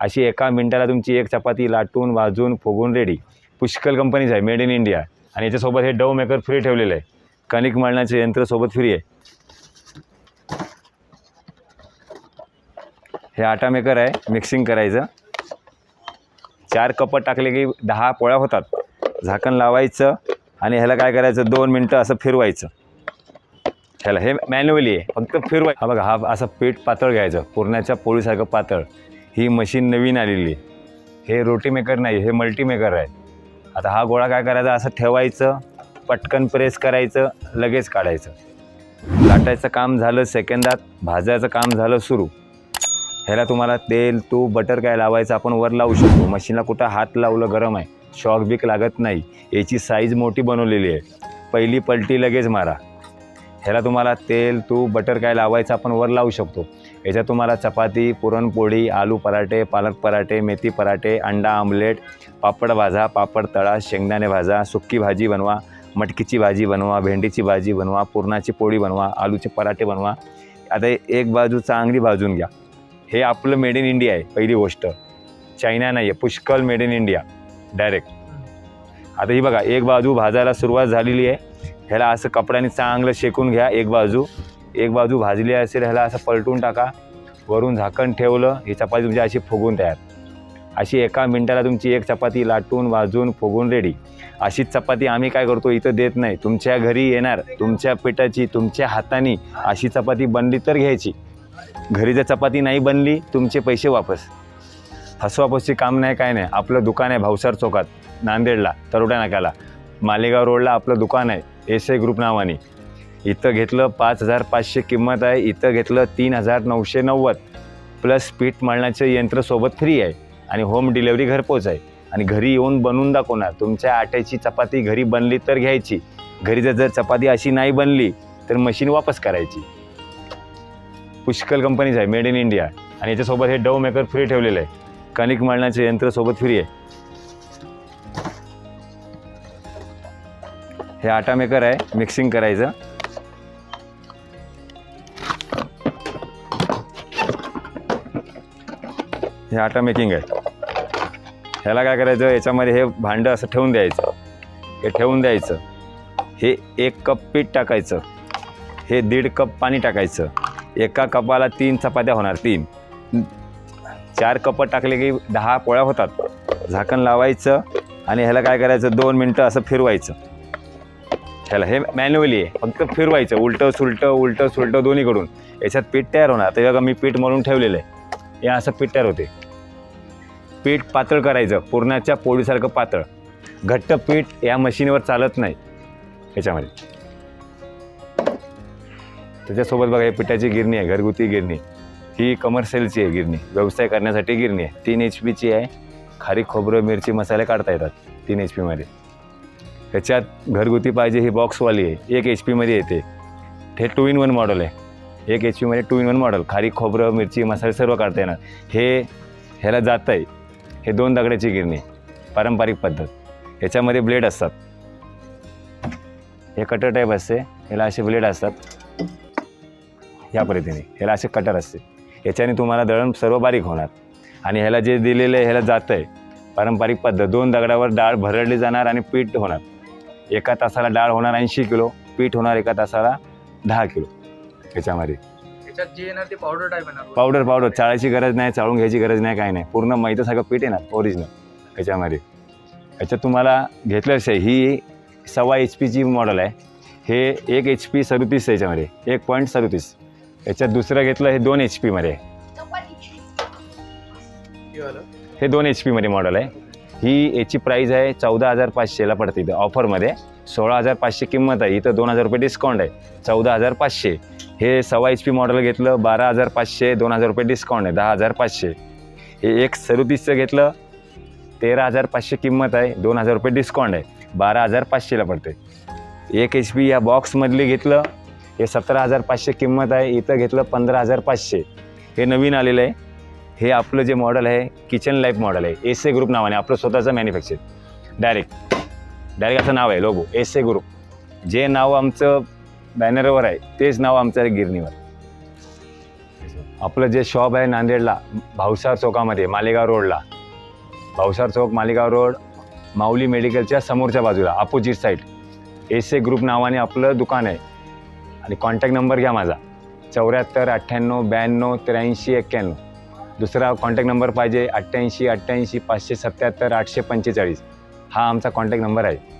अशी एका मिनिटाला तुमची एक चपाती लाटून वाजून फुगून रेडी पुष्कळ कंपनीच आहे मेड इन इंडिया आणि याच्यासोबत हे डव मेकर फ्री ठेवलेलं आहे. कणिक मळण्याचे यंत्र सोबत फ्री आहे. हे आटा मेकर आहे मिक्सिंग करायचं. चार कपट टाकले की दहा पोळ्या होतात. झाकण लावायचं आणि ह्याला काय करायचं? दोन मिनटं असं फिरवायचं. ह्याला हे मॅन्युअली आहे फक्त फिरवाय हा बघा हा असं पीठ पातळ घ्यायचं. पुरणाच्या पोळीसारखं पातळ. ही मशीन नवीन आलेली आहे. हे रोटी मेकर नाही हे मल्टी मेकर आहे. आता हा गोळा काय करायचा? असं ठेवायचं पटकन प्रेस करायचं लगेच काढायचं. लाटायचं काम झालं सेकंदात भाजायचं काम झालं सुरू. ह्याला तुम्हाला तेल तूप बटर काय लावायचं आपण वर लावू शकतो. मशीनला कुठं हात लावलं गरम आहे. शॉक बीक लागत नाही. याची साईज मोठी बनवलेली आहे. पहिली पलटी लगेच मारा. ह्याला तुम्हाला तेल तूप बटर काय लावायचं आपण वर लावू शकतो. याच्यात तुम्हाला चपाती पुरणपोळी आलू पराठे पालक पराठे मेथी पराठे अंडा आमलेट पापड भाजा पापड तळा शेंगदाणे भाजा सुक्की भाजी बनवा मटकीची भाजी बनवा भेंडीची भाजी बनवा पुरणाची पोळी बनवा आलूचे पराठे बनवा. आता एक बाजू चांगली भाजून घ्या. हे आपलं मेड इन इंडिया आहे पहिली गोष्ट. चायना नाही आहे पुष्कळ मेड इन इंडिया डायरेक्ट. आता ही बघा एक बाजू भाजायला सुरुवात झालेली आहे. ह्याला असं कपड्याने चांगलं शेकून घ्या एक बाजू. एक बाजू भाजली असेल ह्याला असं पलटून टाका. वरून झाकण ठेवलं ही चपाती तुमची अशी फुगून तयार. अशी एका मिनटाला तुमची एक चपाती लाटून वाजून फुगून रेडी अशीच चपाती आम्ही काय करतो इथं देत नाही. तुमच्या घरी येणार तुमच्या पिठाची तुमच्या हाताने अशी चपाती बनली तर घ्यायची. घरी जर चपाती नाही बनली तुमचे पैसे वापस. हसवापसचे काम नाही काय नाही. आपलं दुकान आहे भावसार चौकात नांदेडला तरोडा नाक्याला. मालेगाव रोडला आपलं दुकान आहे एस ए ग्रुप नावाने. इथं घेतलं पाच हजार पाचशे किंमत आहे इथं घेतलं तीन हजार नऊशे नव्वद. प्लस पीठ मळण्याचं यंत्र सोबत फ्री आहे आणि होम डिलेवरी घरपोच आहे आणि घरी येऊन बनवून दाखवणार तुमच्या आट्याची चपाती घरी बनली तर घ्यायची. घरी जर जर चपाती अशी नाही बनली तर मशीन वापस करायची. पुष्कळ कंपनीज आहे मेड इन इंडिया आणि याच्यासोबत हे डव मेकर फ्री ठेवलेलं आहे. कणिक मळण्याचे यंत्र सोबत फ्री आहे. हे आटा मेकर आहे मिक्सिंग करायचं. हे आटा मेकिंग आहे. ह्याला काय करायचं? याच्यामध्ये हे भांडं असं ठेवून द्यायचं. हे ठेवून द्यायचं. हे एक कप पीठ टाकायचं. हे दीड कप पाणी टाकायचं. एका कपाला तीन चपात्या होणार. तीन. चार कप टाकले की दहा पोळ्या होतात. झाकण लावायचं आणि ह्याला काय करायचं? दोन मिनटं असं फिरवायचं. ह्याला हे मॅन्युअली आहे. फक्त फिरवायचं. उलटं सुलटं उलटं सुलटं दोन्हीकडून. याच्यात पीठ तयार होणार. ते बघा मी पीठ मरून ठेवलेलं आहे. हे असं पीठ तयार होते. पीठ पातळ करायचं पुरणाच्या पोळीसारखं पातळ. घट्ट पीठ या मशीनवर चालत नाही. याच्यामध्ये त्याच्यासोबत बघा हे पिठाची गिरणी आहे घरगुती गिरणी. ही कमर्शियलची आहे गिरणी. व्यवसाय करण्यासाठी गिरणी आहे. तीन एच पीची आहे. खारीक खोबरं मिरची मसाले काढता येतात तीन एच पीमध्ये त्याच्यात घरगुती पाहिजे ही बॉक्सवाली आहे. एक एच पीमध्ये येते. हे टू इन वन मॉडेल आहे. एक एच पीमध्ये टू इन वन मॉडेल खारीक खोबरं मिरची मसाले सर्व काढता येणार. हे ह्याला जात आहे हे दोन दगडाची गिरणी पारंपरिक पद्धत. ह्याच्यामध्ये ब्लेड असतात. हे कटर टाईप असते ह्याला असे ब्लेड असतात. या पद्धतीने. ह्याला असे कटर असते. याच्याने तुम्हाला दळण सर्व बारीक होणार. आणि ह्याला जे दिलेलं आहे ह्याला जातं आहे पारंपरिक पद्धत. दोन दगडावर डाळ भरडली जाणार आणि पीठ होणार. एका तासाला डाळ होणार ऐंशी किलो पीठ होणार एका तासाला दहा किलो. याच्यामध्ये. त्याच्यात जे येणार ते पावडर टाईप येणार पावडर पावडर चाळायची गरज नाही चाळून घ्यायची गरज नाही काय नाही. पूर्ण मैदासारखं पीठ येणार ओरिजिनल याच्यामध्ये याच्यात तुम्हाला घेतलं ही सव्वा एच पीची मॉडेल आहे. हे एक एच पी सदतीस याच्यामध्ये एक पॉईंट सदतीस. याच्यात दुसरं घेतलं हे दोन एच पीमध्ये आहे हे दोन एच पीमध्ये मॉडेल आहे. ही याची प्राईज आहे चौदा हजार पाचशेला पडते इथं ऑफरमध्ये सोळा हजार पाचशे किंमत आहे. इथं दोन हजार रुपये डिस्काउंट आहे. चौदा हजार पाचशे. हे सव्वा एच पी मॉडेल घेतलं बारा हजार पाचशे दोन हजार रुपये डिस्काउंट आहे दहा हजार पाचशे. हे एक सदतीसचं घेतलं तेरा हजार पाचशे किंमत आहे दोन हजार रुपये डिस्काउंट आहे बारा हजार पाचशेला पडते. एक एच पी या बॉक्समधले घेतलं हे सतरा हजार पाचशे किंमत आहे इथं घेतलं पंधरा हजार पाचशे. हे नवीन आलेलं आहे. हे आपलं जे मॉडेल आहे किचन लाईफ मॉडेल आहे एस ए ग्रुप नावाने आपलं स्वतःचं मॅन्युफॅक्चर डायरेक्ट डायरेक्ट असं नाव आहे लोगो एस ए ग्रुप जे नाव आमचं बॅनरवर आहे. तेच नाव आमचं आहे गिरणीवर. आपलं जे शॉप आहे नांदेडला भावसार चौकामध्ये मालेगाव रोडला. भावसार चौक मालेगाव रोड माऊली मेडिकलच्या समोरच्या बाजूला opposite side. S A group नावाने आपलं दुकान आहे. आणि कॉन्टॅक्ट नंबर घ्या माझा. चौऱ्याहत्तर अठ्ठ्याण्णव ब्याण्णव त्र्याऐंशी एक्क्याण्णव. दुसरा कॉन्टॅक्ट नंबर पाहिजे अठ्ठ्याऐंशी अठ्ठ्याऐंशी पाचशे सत्त्याहत्तर आठशे पंचेचाळीस. हा आमचा कॉन्टॅक्ट नंबर आहे.